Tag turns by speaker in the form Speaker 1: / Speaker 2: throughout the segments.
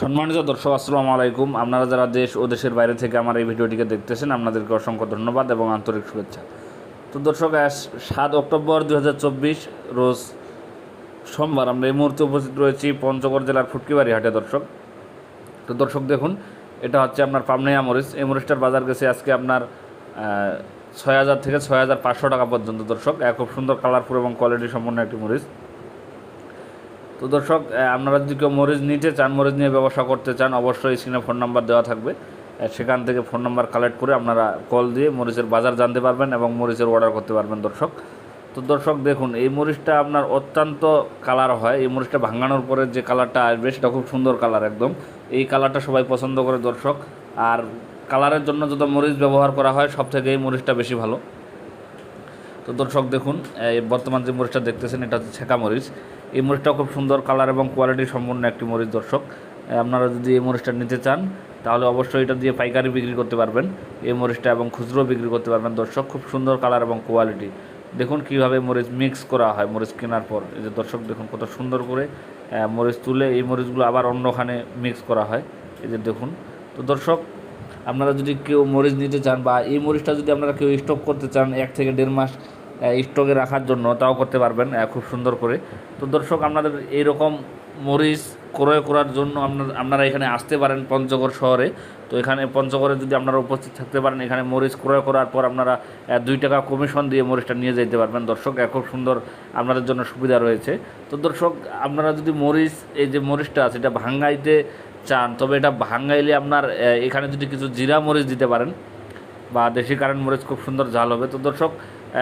Speaker 1: সম্মানিত দর্শক, আসসালামু আলাইকুম। আপনারা যারা দেশ ও দেশের বাইরে থেকে আমার এই ভিডিওটিকে দেখতেছেন, আপনাদেরকে অসংখ্য ধন্যবাদ এবং আন্তরিক শুভেচ্ছা। তো দর্শক সাত অক্টোবর দু হাজার চব্বিশ, রোজ সোমবার আমরা এই মুহূর্তে উপস্থিত রয়েছি পঞ্চগড় জেলার ফুটকিবাড়ি হাটে দর্শক। তো দর্শক, দেখুন, এটা হচ্ছে আপনার পাবনাইয়া মরিচ এই মরিচটার বাজার গেছে আজকে আপনার ছয় হাজার থেকে ছয় হাজার পাঁচশো টাকা পর্যন্ত দর্শক। এক খুব সুন্দর কালারফুল এবং কোয়ালিটি সম্পন্ন একটি মরিচ। তো দর্শক আপনারা যদি কেউ মরিচ নিতে চান, মরিচ নিয়ে ব্যবসা করতে চান, অবশ্যই স্ক্রিনে ফোন নাম্বার দেওয়া থাকবে। সেখান থেকে ফোন নাম্বার কালেক্ট করে আপনারা কল দিয়ে মরিচের বাজার জানতে পারবেন এবং মরিচের অর্ডার করতে পারবেন দর্শক। তো দর্শক, দেখুন, এই মরিচটা আপনার অত্যন্ত কালার হয়। এই মরিচটা ভাঙানোর পরে যে কালারটা আসবে, সেটা খুব সুন্দর কালার একদম। এই কালারটা সবাই পছন্দ করে দর্শক। আর কালারের জন্য যত মরিচ ব্যবহার করা হয়, সব থেকে এই মরিচটা বেশি ভালো। তো দর্শক, দেখুন, এই বর্তমান যে মরিচটা দেখতেছেন, এটা হচ্ছে ছেঁকা মরিচ। এই মরিচটাও খুব সুন্দর কালার এবং কোয়ালিটি সম্পন্ন একটি মরিচ, দর্শক। আপনারা যদি এই মরিচটা নিতে চান, তাহলে অবশ্যই এটা দিয়ে পাইকারি বিক্রি করতে পারবেন। এই মরিচটা এবং খুচরো বিক্রি করতে পারবেন, দর্শক। খুব সুন্দর কালার এবং কোয়ালিটি দেখুন কীভাবে মরিচ মিক্স করা হয় মরিচ কেনার পর। এই যে দর্শক, দেখুন কত সুন্দর করে মরিচ তুলে এই মরিচগুলো আবার অন্যখানে মিক্স করা হয়। এই যে দেখুন। তো দর্শক, আপনারা যদি কেউ মরিচ নিতে চান বা এই মরিচটা যদি আপনারা কেউ স্টক করতে চান, এক থেকে দেড় মাস স্টকে রাখার জন্য তাও করতে পারবেন খুব সুন্দর করে। তো দর্শক, আপনাদের এইরকম মরিচ ক্রয় করার জন্য আপনার, আপনারা এখানে আসতে পারেন পঞ্চগড় শহরে। তো এখানে পঞ্চগড়ে যদি আপনারা উপস্থিত থাকতে পারেন, এখানে মরিচ ক্রয় করার পর আপনারা দুই টাকা কমিশন দিয়ে মরিচটা নিয়ে যেতে পারবেন। দর্শক খুব সুন্দর আপনাদের জন্য সুবিধা রয়েছে। তো দর্শক, আপনারা যদি মরিচ, এই যে মরিচটা আছে, এটা ভাঙ্গাইতে চান, তবে এটা ভাঙ্গাইলে আপনার এখানে যদি কিছু জিরা মরিচ দিতে পারেন, বা দেশি কারেন্ট মরিচ খুব সুন্দর ঝাল হবে। তো দর্শক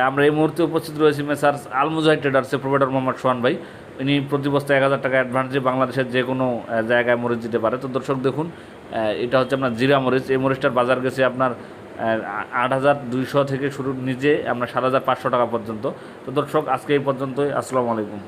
Speaker 1: আমরা এই মুহূর্তে উপস্থিত রয়েছি মেসার আলমুজাহিদ ট্রেডার্সের প্রোভাইডার মোহাম্মদ সোহান ভাই। ইনি প্রতি বস্তা এক হাজার টাকা অ্যাডভান্স দিয়ে বাংলাদেশের যে কোনো জায়গায় মরিচ দিতে পারে। তো দর্শক দেখুন এটা হচ্ছে আপনার জিরা মরিচ। এই মরিচটার বাজার গেছে আপনার আট হাজার দুইশো থেকে শুরু, নিজে আপনার সাত হাজার পাঁচশো টাকা পর্যন্ত। তো দর্শক, আজকে এই পর্যন্তই। আসসালামু আলাইকুম।